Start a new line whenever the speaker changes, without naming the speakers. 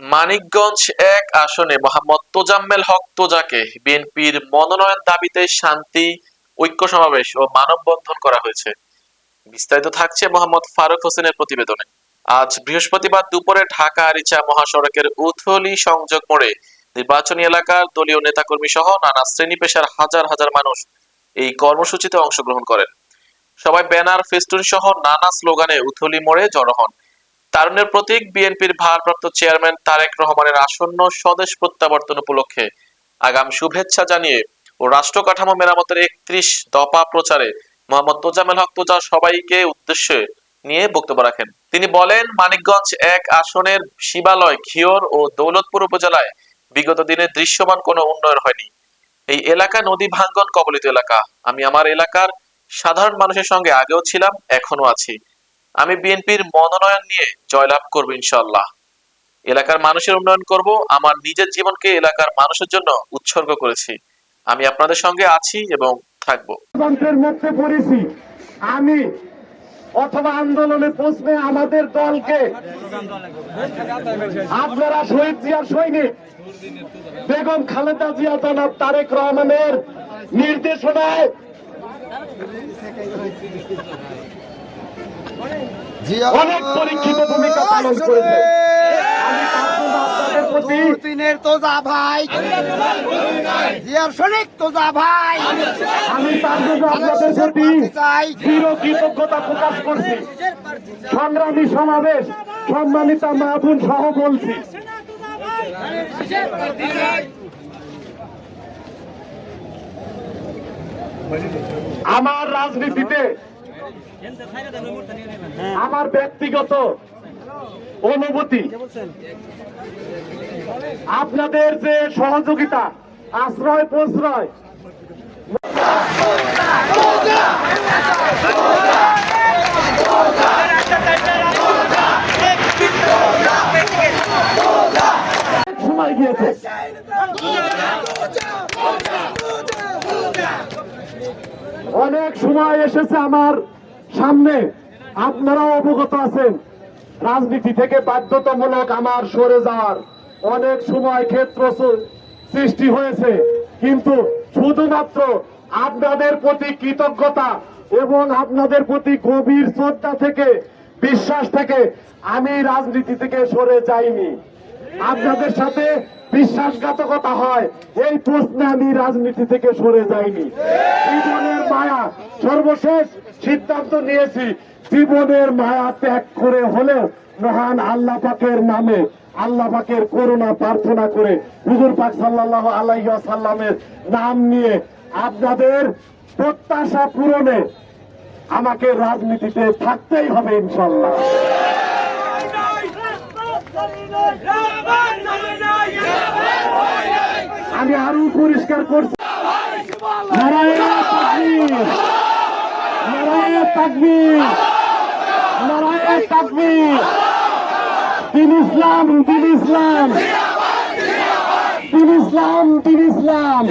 মানিকগঞ্জ এক আসনে মোহাম্মদ তোজাম্মেল হক তোজাকে বিএনপির মনোনয়ন দাবিতে শান্তি, ঐক্য সমাবেশ ও মানববন্ধন করা হয়েছে। বিস্তারিত থাকছে মোহাম্মদ ফারুক হোসেনের প্রতিবেদনে। আজ বৃহস্পতিবার দুপুরে ঢাকা আরিচা মহাসড়কের উথলি সংযোগ মোড়ে নির্বাচনী এলাকার দলীয় নেতাকর্মী সহ নানা শ্রেণি পেশার হাজার হাজার মানুষ এই কর্মসূচিতে অংশগ্রহণ করেন। সবাই ব্যানার, ফেস্টুন সহ নানা স্লোগানে উথলি মোড়ে জড়ো হন। তারুণের প্রতীক বিএনপির ভারপ্রাপ্ত চেয়ারম্যান তারেক রহমানের আসন্ন স্বদেশ প্রত্যাবর্তন উপলক্ষে আগাম শুভেচ্ছা জানিয়ে ও রাষ্ট্র কাঠামো মেরামতের একত্রিশ দফা প্রচারে মোহাম্মদ তোজামেল হক তোজা সবাইকে উদ্দেশ্যে নিয়ে বক্তব্য রাখেন। তিনি বলেন, মানিকগঞ্জ এক আসনের শিবালয়, ঘিওর ও দৌলতপুর উপজেলায় বিগত দিনে দৃশ্যমান কোনো উন্নয়ন হয়নি। এই এলাকা নদী ভাঙ্গন কবলিত এলাকা। আমি আমার এলাকার সাধারণ মানুষের সঙ্গে আগেও ছিলাম এখনও আছি। আমি বিএনপির মনোনয়ন নিয়ে জয়লাভ করব ইনশাল্লাহ এলাকার মানুষের উন্নয়ন করব, আমার নিজের জীবনকে এলাকার মানুষের জন্য উৎসর্গ করেছি। আমি আপনাদের সঙ্গে আছি এবং থাকব।
মধ্যে পড়েছি। আমি অথবা আন্দোলনে পৌঁছবে আমাদের দলকে। আপনারা শহীদ জিয়ার সৈনিক, বেগম খালেদা জিয়া জনাব তারেক রহমানের নির্দেশনায় অনেক পরীক্ষিত ভূমিকা পালন করেছে।
দিনের তোজা ভাই। জিয়ার শরিক তোজা ভাই।
আমি আপনাদের প্রতি
চাই।
দৃঢ় কৃতজ্ঞতা প্রকাশ করছি। সংগ্রামী সমাবেশ সম্মানিত মাহবুন সহ বলছি। আমার রাজনীতিতে আমার ব্যক্তিগত অনুভূতি আপনাদের যে সহযোগিতা আশ্রয় প্রশ্রয় অনেক সময় এসেছে আমার সামনে আপনারাও অবগত আছেন। রাজনীতি থেকে বাধ্যতামূলক আমার সরে যাওয়ার অনেক সময় ক্ষেত্র সৃষ্টি হয়েছে। কিন্তু শুধুমাত্র আপনাদের প্রতি কৃতজ্ঞতা এবং আপনাদের প্রতি গভীর শ্রদ্ধা থেকে, বিশ্বাস থেকে আমি রাজনীতি থেকে সরে যাইনি। আপনাদের সাথে বিশ্বাসঘাতকতা হয়, এই প্রশ্নে আমি রাজনীতি থেকে সরে যাইনি। জীবনের মায়া সর্বশেষ সিদ্ধান্ত নিয়েছি, জীবনের মায়া ত্যাগ করে হলেও মহান আল্লাহ পাকের নামে, আল্লাহ পাকের করুণা প্রার্থনা করে হুজুর পাক সাল্লাহ আলাইহি সাল্লামের নাম নিয়ে আপনাদের প্রত্যাশা পূরণে আমাকে রাজনীতিতে থাকতেই হবে ইনশাল্লাহ আমি আরও পরিষ্কার করছি। নারায়ণ তাকবীর নারায়ণ তাকবীর দিন ইসলাম দিন ইসলাম। দিন ইসলাম দিন ইসলাম।